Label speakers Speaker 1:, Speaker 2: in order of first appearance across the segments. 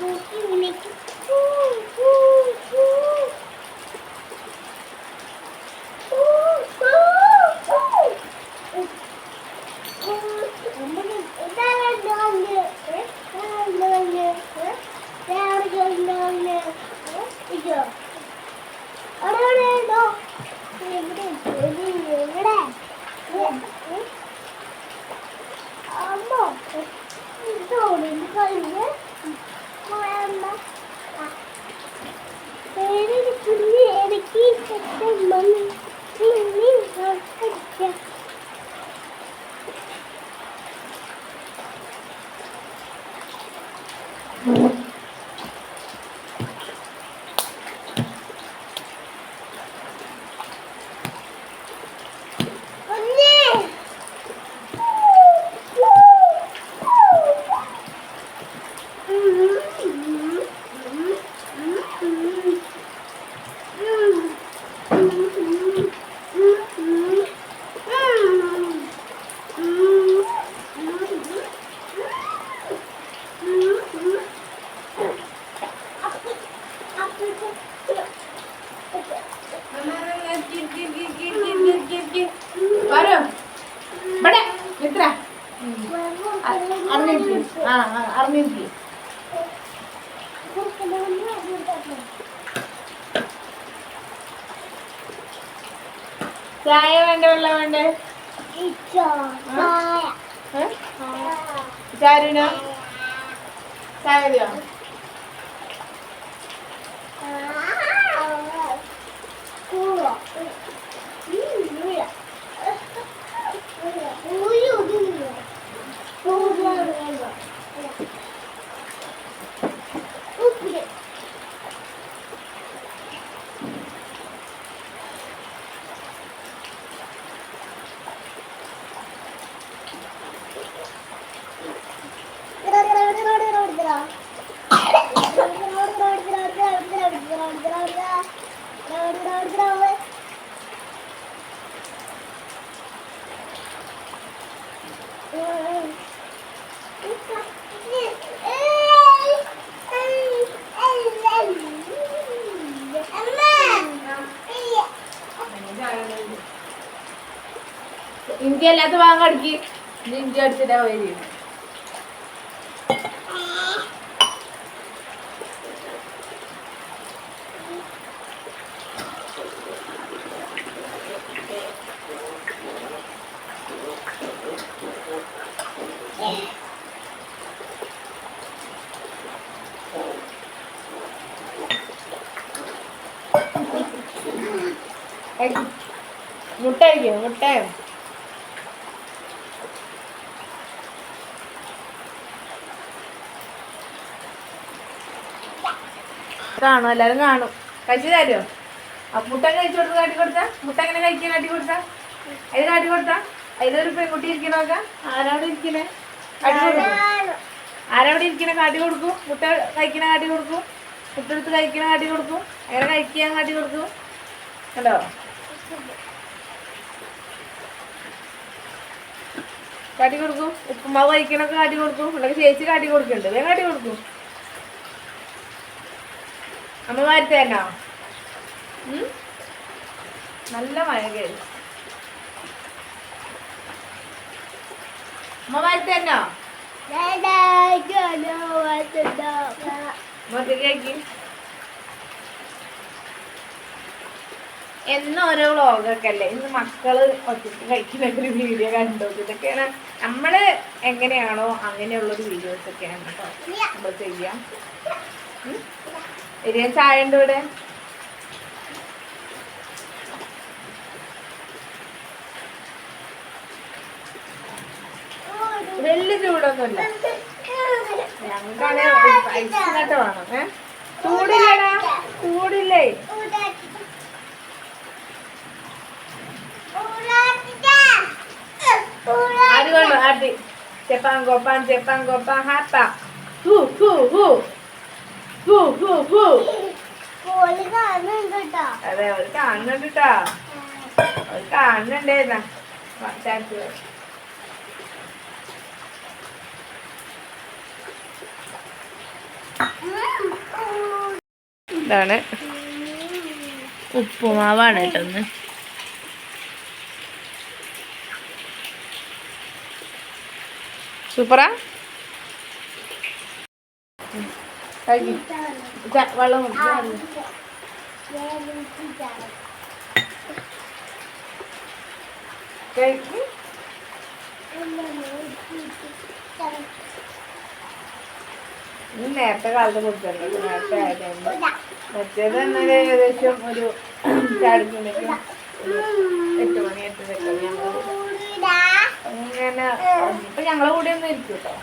Speaker 1: রুটি উনি ചായ വേണ്ട വെള്ളം വേണ്ട? ചാരുനോ ചായ മതിയോ ഇഞ്ചി അല്ലാത്ത മാങ്ങ അടിക്ക്. ജിഞ്ചി അടിച്ചിട്ടാ പോയി മുട്ട കാണും എല്ലാരും കാണും. കഴിച്ചു തരുമോ? ആ മുട്ട കഴിച്ചു കൊടുത്ത് കാട്ടി കൊടുത്താ? മുട്ട എങ്ങനെ കഴിക്കാൻ കാട്ടി കൊടുത്താ? അതിന് കാട്ടി കൊടുത്താ? അതിലൊരു പെൺകുട്ടി ഇരിക്കണോക്ക ആരാണ് ഇരിക്കണേ? ആരവിടെ ഇരിക്കണ? കാട്ടി കൊടുക്കും. മുട്ട കഴിക്കണ കാട്ടി കൊടുക്കും. മുട്ട എടുത്ത് കഴിക്കണ കാട്ടി കൊടുക്കും. അങ്ങനെ കഴിക്കാൻ കാട്ടി കൊടുക്കും? കണ്ടോ? കാട്ടി കൊടുക്കും. ഉപ്പുമാവ് കഴിക്കണൊക്കെ കാട്ടി കൊടുക്കും. ഉണ്ടെങ്കിൽ ചേച്ചി കാട്ടി കൊടുക്കുന്നുണ്ട്. വേഗം കാട്ടി കൊടുക്കും. അമ്മ മാറ്റി തരണോ? നല്ല മഴ കയറി അമ്മ തരണോ എന്നും ഓരോ വ്ളോഗൊക്കെ അല്ലേ ഇന്ന് മക്കൾ ഒറ്റയ്ക്ക് കഴിക്കുന്ന ഒരു വീഡിയോ കണ്ടു. ഇതൊക്കെയാണ് നമ്മൾ എങ്ങനെയാണോ അങ്ങനെയുള്ളൊരു വീഡിയോസ് ഒക്കെയാണ് കേട്ടോ. നമ്മൾ ചെയ്യാം. ഉം? എരിയാൻ ചായ ഉണ്ട് ഇവിടെ. വലിയ ചൂടൊന്നുമില്ല. ഞങ്ങൾക്കാണെങ്കിൽ ചെപ്പാൻ കൊപ്പാൻ ചെപ്പാൻ കൊപ്പാൻ ഹാപ്പാ. ഹു ഹു ഹു.
Speaker 2: ഇതാണ് ഉപ്പുമാവാണ് കേട്ടോ സൂപ്പറാ? നേരത്തെ കാലത്ത് കുടിച്ചിട്ടുണ്ട് നേരത്തെ ആയതുകൊണ്ട്. മറ്റേത് തന്നെ ഏകദേശം ഒരു എട്ട് മണി എട്ട് സെക്കൻഡ് ഞങ്ങൾ ഇങ്ങനെ ഇപ്പം ഞങ്ങളെ കൂടെ ഒന്നും ഇരിക്കും കേട്ടോ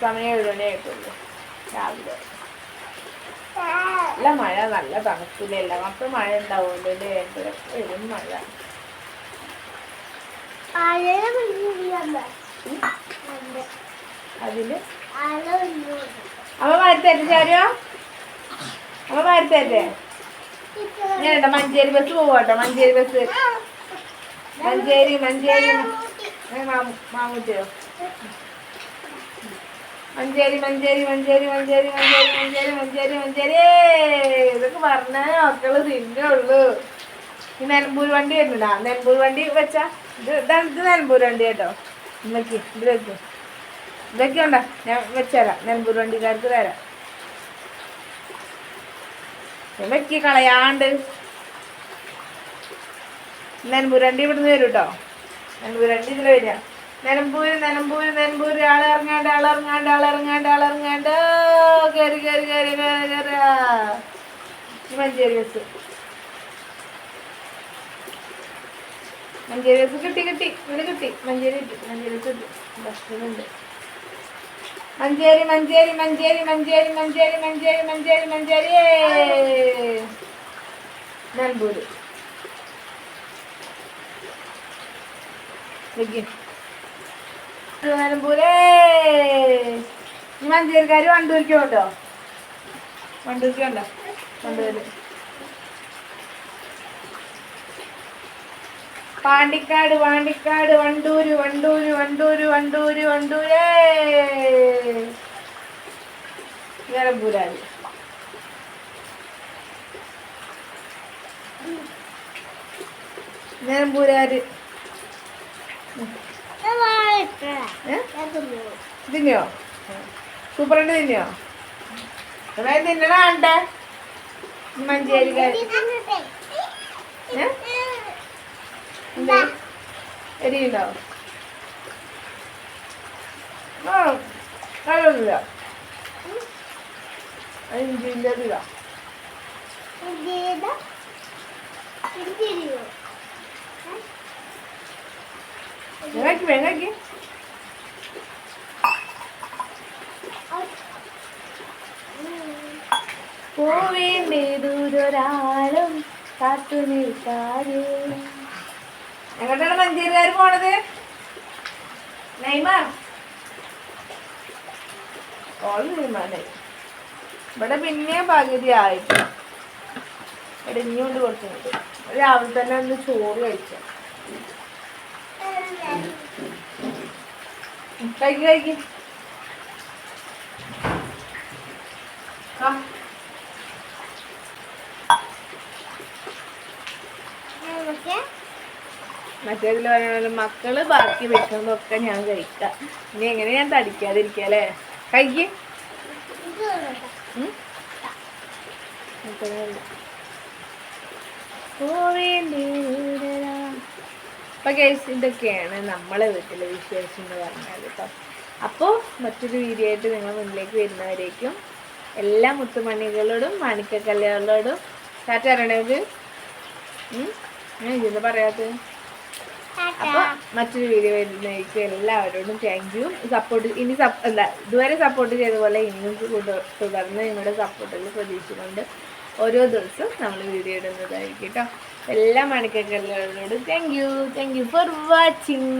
Speaker 2: സമയം ഏഴ് രാവിലെ. നല്ല മഴ നല്ല തണുപ്പില്ല? മൊത്തം മഴ ഉണ്ടാവുമല്ലോ അല്ലേ ഇവിടെ വരും മഴ അതിൽ അമ്മ വരുത്തല്ലേ ചാരിയോ അമ്മ വരുത്തല്ലേ മഞ്ചേരി ബസ് പോവാട്ടോ മഞ്ചേരി ബസ്. മഞ്ചേരി മഞ്ചേരി. ഏ, മാമു- മാമൂട്ടിയോ? മഞ്ചേരി മഞ്ചേരി മഞ്ചേരി മഞ്ചേരി മഞ്ചേരി മഞ്ചേരി മഞ്ചേരി മഞ്ചേരി. ഇതൊക്കെ പറഞ്ഞാൽ മക്കൾ തിന്നുള്ളൂ ഈ നിലമ്പൂർ വണ്ടി വരുന്നുണ്ടാ നിലമ്പൂർ വണ്ടി വെച്ചാ? ഇത് ഇതാണ് ഇത് നിലമ്പൂർ വണ്ടി കേട്ടോ. ഇന്നൊക്കെ ഇത് വെക്കും. ഇതൊക്കെ ഉണ്ടോ? ഞാൻ വെച്ചുതരാം നിലമ്പൂർ വണ്ടിക്കാർക്ക് തരാം. വെക്കി കളയാണ്ട്. നിലമ്പൂർ വണ്ടി ഇവിടുന്ന് വരും കേട്ടോ. വണ്ടി ഇതിൽ വരിക. നിലമ്പൂര് നിലമ്പൂര് നിലമ്പൂര് ആളിറങ്ങാണ്ട് ആളിറങ്ങാണ്ട് ആളിറങ്ങാണ്ട് ആളിറങ്ങാണ്ട് കയറി കയറി കയറി കയറി കയറി മഞ്ചേരി ബസ് മഞ്ചേരി ബസ് കിട്ടി കിട്ടി. ഇവിടെ കിട്ടി. മഞ്ചേരി കിട്ടി. മഞ്ചേരി ബസ് കിട്ടി. ഭക്ഷണമുണ്ട് മഞ്ചേരി മഞ്ചേരി മഞ്ചേരി മഞ്ചേരി മഞ്ചേരി മഞ്ചേരി മഞ്ചേരി മഞ്ചേരി. നിലമ്പൂര് വെക്ക്. തിരുവനന്തപുരേ. ഈ മഞ്ചേരിക്കാർ വണ്ടൂരിക്കുണ്ടോ വണ്ടൂരിക്കുണ്ടോ വണ്ടൂരി. പാണ്ടിക്കാട് പാണ്ടിക്കാട് വണ്ടൂര് വണ്ടൂര് വണ്ടൂര് വണ്ടൂര് വണ്ടൂരേ. നിലമ്പൂരാണ് നിലമ്പൂരാര് തിന്നോ സൂപ്പറായിട്ട് തിന്നോ അതായത് തിന്നണ കണ്ട മഞ്ചേരി എരിയുണ്ടോ? ആ കഴിവില്ല അഞ്ചിന്റെ ഇതാ വെങ്ങാക്കി വെങ്ങാക്കി പോവേണ്ടേതൊരാളും കാത്തു നിൽക്കാതെ. എങ്ങോട്ടാണ് മഞ്ചേരിക്കാർ പോണത്? നെയ്മാർ. ഓൾ നെയ്മാറായി ഇവിടെ പിന്നെ പകുതി ആയിട്ട് ഇവിടെ ഇനിയുണ്ട് കുറച്ചുണ്ട് രാവിലെ തന്നെ ഒന്ന് ചോറ് കഴിച്ച കഴിക്ക് കഴിക്ക്. മറ്റേതിൽ പറയുന്നത് മക്കൾ ബാക്കി വെക്കുന്നതൊക്കെ ഞാൻ കഴിക്കാം. ഇനി എങ്ങനെ ഞാൻ തടിക്കാതിരിക്കുക അല്ലേ? കഴിക്ക്? മറ്റേതല്ല. പോവേണ്ടിവരാ. അപ്പൊ കേസ് ഇതൊക്കെയാണ് നമ്മളെ വീട്ടിലെ വിശേഷം എന്ന് പറഞ്ഞാൽ കേട്ടോ അപ്പോൾ മറ്റൊരു വീഡിയോ ആയിട്ട് നിങ്ങൾ മുന്നിലേക്ക് വരുന്നവരേക്കും എല്ലാ മുത്തുമണികളോടും മാണിക്കക്കല്ലുകളോടും ടാറ്റ അറിയണത് ഞാൻ പറയാത്തത് അപ്പോൾ മറ്റൊരു വീഡിയോ വരുന്നതായിരിക്കും എല്ലാവരോടും താങ്ക് യു സപ്പോർട്ട് ഇനി സപ് എന്താ ഇതുവരെ സപ്പോർട്ട് ചെയ്ത പോലെ ഇനിയും തുട- തുടർന്ന് നിങ്ങളുടെ സപ്പോർട്ടുകൾ പ്രതീക്ഷിച്ചുകൊണ്ട് ഓരോ ദിവസവും നമ്മൾ വീഡിയോ ഇടുന്നതായിരിക്കും കേട്ടോ എല്ലാ മണിക്കല്ലുകളോടും thank you thank you for watching